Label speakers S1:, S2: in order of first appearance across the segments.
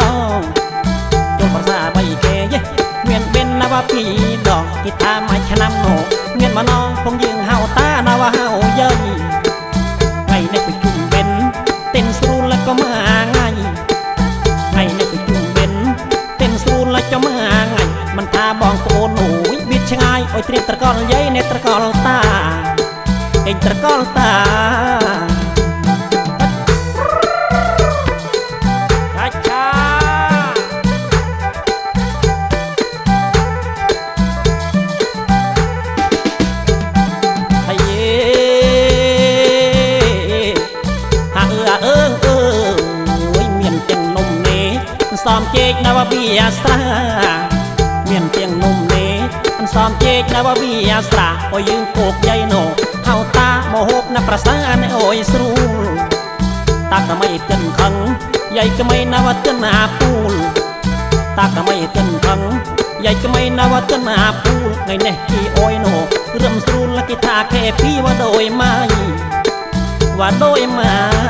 S1: ដងទុំប្រសាអ្វីគេយេមានបិនណាវ៉ាពីរដងគេថាមួយឆ្នាំនោះមានម្ដងពងយើងហៅតាណាវ៉ាហៅយើងថ្ងៃនេះប្រជុំបិនទិនស្រួលក៏មកថ្ងៃថ្ងៃនេះប្រជុំបិនទិនស្រួលក៏មកថ្ងៃមិនថាបងប្អូនអូយវាឆ្ងាយអុយត្រៀមត្រកល់យាយអ្នកត្រកល់តាអេងត្រកល់តាអន្សំជែកនៅវាស្រាមានទាំងនំនេះអន្សំជែកនៅវាស្រាអោយយើងគោកយាយនោះហៅតាមកហូបណាប្រសានអើយស្រួលតាក់តែមិនទិនខឹងយាយក្មៃនៅទិនអាពូលតាក់តែមិនទិនខឹងយាយក្មៃនៅទិនអាពូលថ្ងៃនេះគេអោយនោះរឹមស្រួលគេថាគេពីវ៉ាដោយម៉ៃវ៉ាដោយម៉ៃ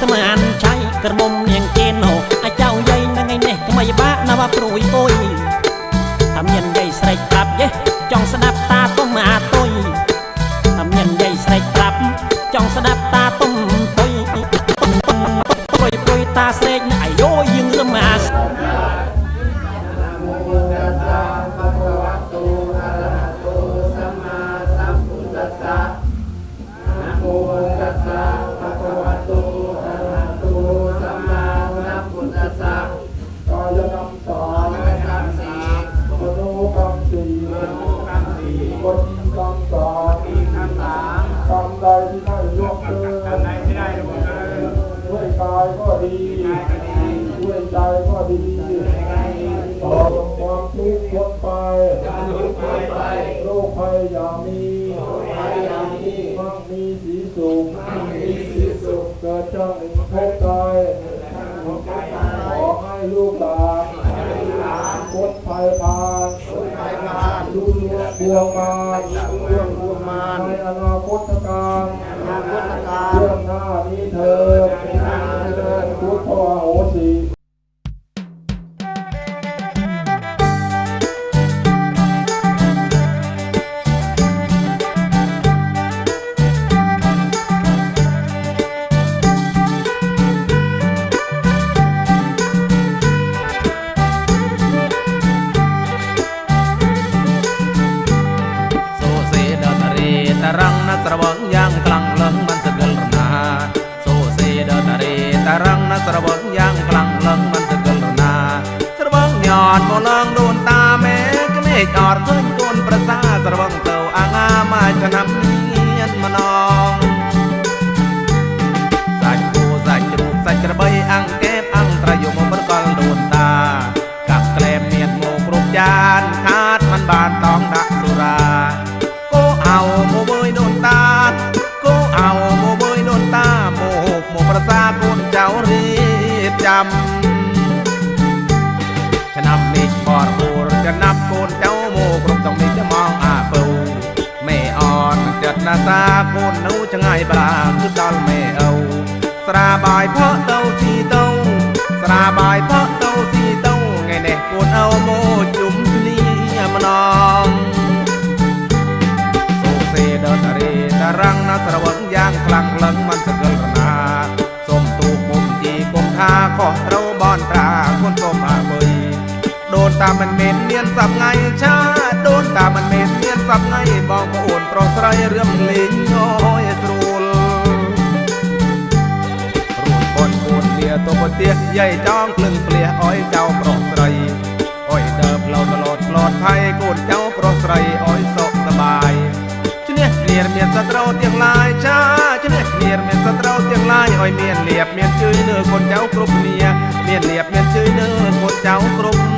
S1: ស្មានឆៃក្រមុំនាងជេនហូអាចៅយាយនឹងឯនេះក្មីបាក់ណាវ៉ាព្រួយអុយតាមញ៉ាំយាយស្រែកប្រាប់យេចង់ស្ដាប់តាទុំអាតុយតាមញ៉ាំយាយស្រែកប្រាប់ចង់ស្ដាប់តាទុំតុយព្រួយព្រួយតាស្រែកណា
S2: ใจก็ดีต่อความทุกข์พนไปโรคภัยอย่ามีมั่งมีสีสุขเกิดจกเหนึ่งพบใจขอให้ลูกหลานพ้นภัยพานดูลวงบวงมารในอนาคตการเรื่องหน้านี้เธอุทโสี
S3: ស្រវឹងទៅអាងាមកឆ្នាំញាតម្ដងសាច់គោសាច់ជ្រូកសាច់ក្របីអង្គកែបអង្គត្រយមប្រកលដូនតាកាប់ក្លែមមានមកគ្រប់ចានខាតមិនបានតងដាក់សុរាគោអោមកវើយដូនតាគោអោមកវើយដូនតាមកមកប្រសាកូនចៅរៀបចាំឆ្នាំនេះបរពូរចំណាប់កូនចៅนนู้จะง่าบลาคือดันไม่เอา สระบายเพรอเต้าสีเต้าสระบายเพรอเต้าสีเต้าไงเน่ปวดเอาโมจุ่มเลีมานองโซเซเดอร์เีตะรังนาสระวังยางกลังหลังมันสะเกลนา สมตูกมุมจีกมท่าขอเราบอนตราคนสมอาเบยដូនតាមិនមែនមានសប្ងៃចាដូនតាមិនមែនមានសប្ងៃបងប្អូនប្រុសស្រីរឿងលេងអើយស្រួលរួចបនគូនវាទៅប្រទេសយាយចង់ភ្លឹងភ្លះអើយចៅប្រុសស្រីអើយដើផ្លូវត្រឡោតផ្លត់ថៃកូនចៅប្រុសស្រីអើយសុខសบายឈ្នះគ្នាមានសត្រូវទាំងឡាយចាឈ្នះគ្នាមានសត្រូវទាំងឡាយអើយមានលៀបមានជឿនលើកូនចៅគ្រប់គ្នាមានលៀបមានជឿនលើកូនចៅគ្រប់